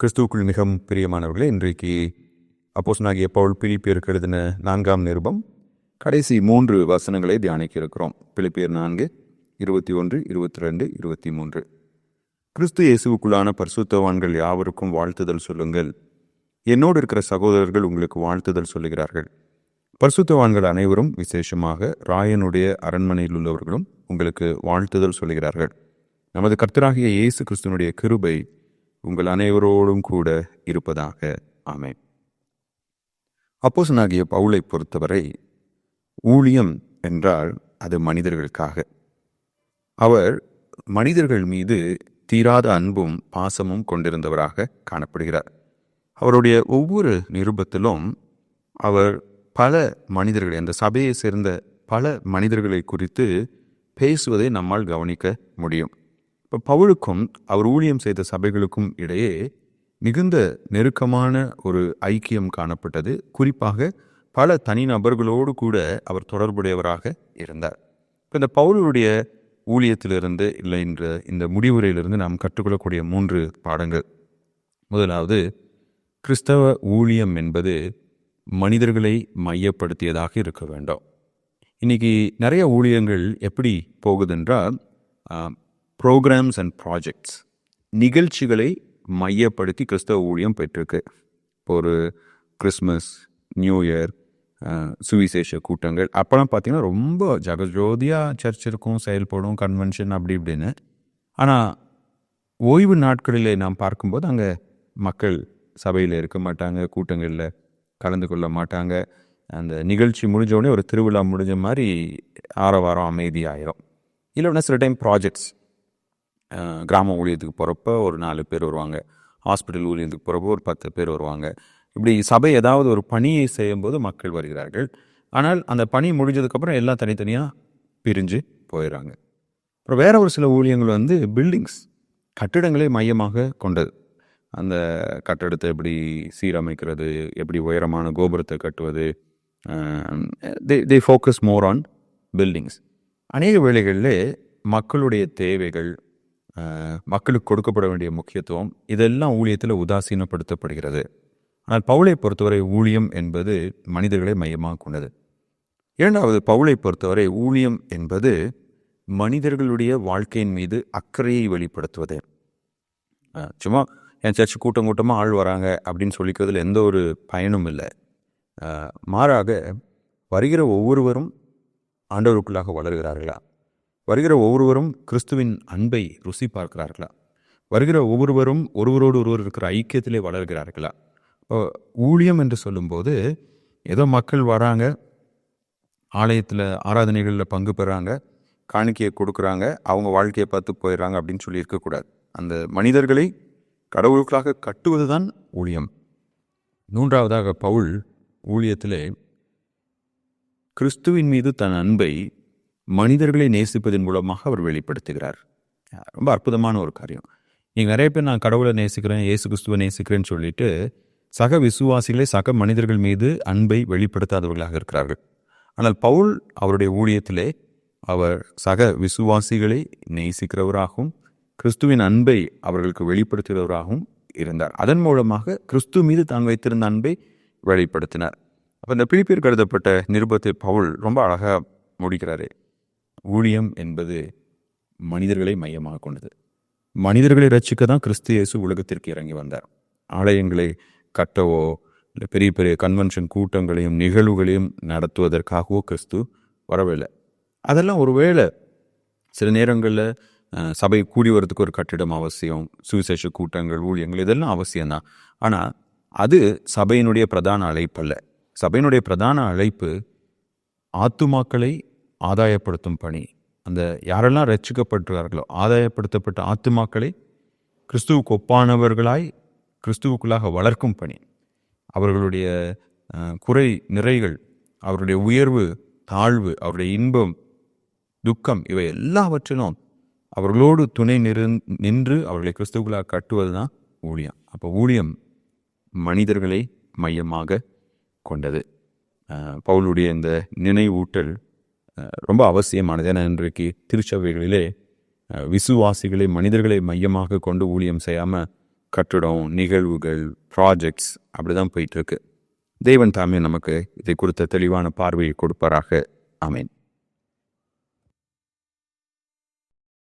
கிறிஸ்துவுக்குள் மிகவும் பிரியமானவர்களே இன்றைக்கு அப்போஸ்தலனாகிய பவுல் பிலிப்பியருக்கு எழுதின நான்காம் நிருபம் கடைசி மூன்று வசனங்களை தியானிக்க இருக்கிறோம் பிலிப்பியர் நான்கு இருபத்தி ஒன்று இருபத்தி ரெண்டு இருபத்தி மூன்று. கிறிஸ்து இயேசுவுக்குள்ளான பரிசுத்தவான்கள் யாவருக்கும் வாழ்த்துதல் சொல்லுங்கள். என்னோடு இருக்கிற சகோதரர்கள் உங்களுக்கு வாழ்த்துதல் சொல்லுகிறார்கள். பரிசுத்தவான்கள் அனைவரும் விசேஷமாக ராயனுடைய அரண்மனையில் உள்ளவர்களும் உங்களுக்கு வாழ்த்துதல் சொல்லுகிறார்கள். நமது கர்த்தராகிய இயேசு கிறிஸ்துவனுடைய கிருபை உங்கள் அனைவரோடும் கூட இருப்பதாக. ஆமென். அப்போசனாகிய பவுலை பொறுத்தவரை ஊழியம் என்றால் அது மனிதர்களுக்காக. அவர் மனிதர்கள் மீது தீராத அன்பும் பாசமும் கொண்டிருந்தவராக காணப்படுகிறார். அவருடைய ஒவ்வொரு நிருபத்திலும் அவர் பல மனிதர்களை அந்த சபையை சேர்ந்த பல மனிதர்களை குறித்து பேசுவதை நம்மால் கவனிக்க முடியும். இப்போ பவுலுக்கும் அவர் ஊழியம் செய்த சபைகளுக்கும் இடையே மிகுந்த நெருக்கமான ஒரு ஐக்கியம் காணப்பட்டது. குறிப்பாக பல தனிநபர்களோடு கூட அவர் தொடர்புடையவராக இருந்தார். இப்போ இந்த பவுலுடைய ஊழியத்திலிருந்து இல்லை என்ற இந்த முடிவுரையிலிருந்து நாம் கற்றுக்கொள்ளக்கூடிய மூன்று பாடங்கள். முதலாவது கிறிஸ்தவ ஊழியம் என்பது மனிதர்களை மையப்படுத்தியதாக இருக்க வேண்டும். இன்னைக்கு நிறைய ஊழியங்கள் எப்படி போகுதென்றால் ப்ரோக்ராம்ஸ் அண்ட் ப்ராஜெக்ட்ஸ் நிகழ்ச்சிகளை மையப்படுத்தி கிறிஸ்தவ ஊழியம் பெற்றிருக்கு. இப்போ ஒரு கிறிஸ்மஸ் நியூ இயர் சுவிசேஷ கூட்டங்கள் அப்போலாம் பார்த்தீங்கன்னா ரொம்ப ஜகஜோதியாக சர்ச் இருக்கும் செயல்படும் கன்வென்ஷன் அப்படி இப்படின்னு. ஆனால் ஓய்வு நாட்களிலே நாம் பார்க்கும்போது அங்கே மக்கள் சபையில் இருக்க மாட்டாங்க கூட்டங்களில் கலந்து கொள்ள மாட்டாங்க. அந்த நிகழ்ச்சி முடிஞ்சோடனே ஒரு திருவிழா முடிஞ்ச மாதிரி ஆரவாரம் அமைதியாயிரும். இல்லைன்னா சில டைம் ப்ராஜெக்ட்ஸ் கிராம ஊழியத்துக்கு போகிறப்ப ஒரு நாலு பேர் வருவாங்க. ஹாஸ்பிட்டல் ஊழியத்துக்கு போகிறப்போ ஒரு பத்து பேர் வருவாங்க. இப்படி சபை ஏதாவது ஒரு பணியை செய்யும்போது மக்கள் வருகிறார்கள். ஆனால் அந்த பணி முடிஞ்சதுக்கப்புறம் எல்லாம் தனித்தனியாக பிரிஞ்சு போயிடுறாங்க அப்புறம் வேற ஒரு சில ஊழியங்கள் வந்து பில்டிங்ஸ் கட்டிடங்களே மையமாக கொண்டது. அந்த கட்டடத்தை எப்படி சீரமைக்கிறது எப்படி உயரமான கோபுரத்தை கட்டுவது they they focus more on buildings அநேக வேளைகளில் மக்களுடைய தேவைகள் மக்களுக்கு கொடுக்கப்பட வேண்டிய முக்கியத்துவம் இதெல்லாம் ஊழியத்தில் உதாசீனப்படுத்தப்படுகிறது. ஆனால் பவுளை பொறுத்தவரை ஊழியம் என்பது மனிதர்களை மையமாக கொண்டது. இரண்டாவது பவுளை பொறுத்தவரை ஊழியம் என்பது மனிதர்களுடைய வாழ்க்கையின் மீது அக்கறையை வெளிப்படுத்துவது. சும்மா என் சர்ச்சு கூட்டம் கூட்டமாக ஆள் வராங்க அப்படின்னு சொல்லிக்கிறதுல எந்த ஒரு பயனும் இல்லை. மாறாக வருகிற ஒவ்வொருவரும் ஆண்டவருக்குள்ளாக வளர்கிறார்களா? வருகிற ஒவ்வொருவரும் கிறிஸ்துவின் அன்பை ருசி பார்க்கிறார்களா? வருகிற ஒவ்வொருவரும் ஒருவரோடு ஒருவர் இருக்கிற ஐக்கியத்திலே வளர்கிறார்களா? ஊழியம் என்று சொல்லும்போது ஏதோ மக்கள் வராங்க ஆலயத்தில் ஆராதனைகளில் பங்கு பெறாங்க காணிக்கையை கொடுக்குறாங்க அவங்க வாழ்க்கையை பார்த்து போயிடுறாங்க அப்படின்னு சொல்லி இருக்கக்கூடாது. அந்த மனிதர்களை கடவுளுக்களாக கட்டுவது தான் ஊழியம். மூன்றாவதாக பவுல் ஊழியத்திலே கிறிஸ்துவின் மீது தன் அன்பை மனிதர்களை நேசிப்பதன் மூலமாக அவர் வெளிப்படுத்துகிறார். ரொம்ப அற்புதமான ஒரு காரியம். நீங்கள் நிறைய பேர் நான் கடவுளை நேசிக்கிறேன் ஏசு கிறிஸ்துவை நேசிக்கிறேன்னு சொல்லிட்டு சக விசுவாசிகளே சக மனிதர்கள் மீது அன்பை வெளிப்படுத்தாதவர்களாக இருக்கிறார்கள். ஆனால் பவுல் அவருடைய ஊழியத்திலே அவர் சக விசுவாசிகளை நேசிக்கிறவராகவும் கிறிஸ்துவின் அன்பை அவர்களுக்கு வெளிப்படுத்துகிறவராகவும் இருந்தார். அதன் மூலமாக கிறிஸ்து மீது தான் வைத்திருந்த அன்பை வெளிப்படுத்தினார். அப்போ இந்த பிலிப்பியர் கருதப்பட்ட நிருபத்தை பவுல் ரொம்ப அழகாக முடிக்கிறாரு. ஊழியம் என்பது மனிதர்களை மையமாக கொண்டது. மனிதர்களை ரசிக்க தான் கிறிஸ்து இயேசு உலகத்திற்கு இறங்கி வந்தார். ஆலயங்களை கட்டவோ இல்லை பெரிய பெரிய கன்வென்ஷன் கூட்டங்களையும் நிகழ்வுகளையும் நடத்துவதற்காகவோ கிறிஸ்து வரவில்லை. அதெல்லாம் ஒருவேளை சில நேரங்களில் சபை கூடி வரதுக்கு ஒரு கட்டிடம் அவசியம் சுவிசேஷ கூட்டங்கள் ஊழியங்கள் இதெல்லாம் அவசியம்தான். ஆனால் அது சபையினுடைய பிரதான அழைப்பு அல்ல. சபையினுடைய பிரதான அழைப்பு ஆத்துமாக்களை ஆதாயப்படுத்தும் பணி. அந்த யாரெல்லாம் ரட்சிக்கப்பட்டிருக்கார்களோ ஆதாயப்படுத்தப்பட்ட ஆத்துமாக்களை கிறிஸ்துவுக்கு ஒப்பானவர்களாய் கிறிஸ்துவுக்குள்ளாக வளர்க்கும் பணி. அவர்களுடைய குறை நிறைகள் அவருடைய உயர்வு தாழ்வு அவருடைய இன்பம் துக்கம் இவை எல்லாவற்றிலும் அவர்களோடு துணை நிறு நின்று அவர்களை கிறிஸ்துவுக்குள்ளாக கட்டுவது தான் ஊழியம். அப்போ ஊழியம் மனிதர்களை மையமாக கொண்டது. பவுலுடைய இந்த நினைவூட்டல் ரொம்ப அவசியமானது. ஏன்னா இன்றைக்கு திருச்சபைகளிலே விசுவாசிகளை மனிதர்களை மையமாக கொண்டு ஊழியம் செய்யாமல் கட்டிடம் நிகழ்வுகள் ப்ராஜெக்ட்ஸ் அப்படிதான் போயிட்டு இருக்கு. தேவன் தாமே நமக்கு இதை குறித்த தெளிவான பார்வையை கொடுப்பாராக. அமேன்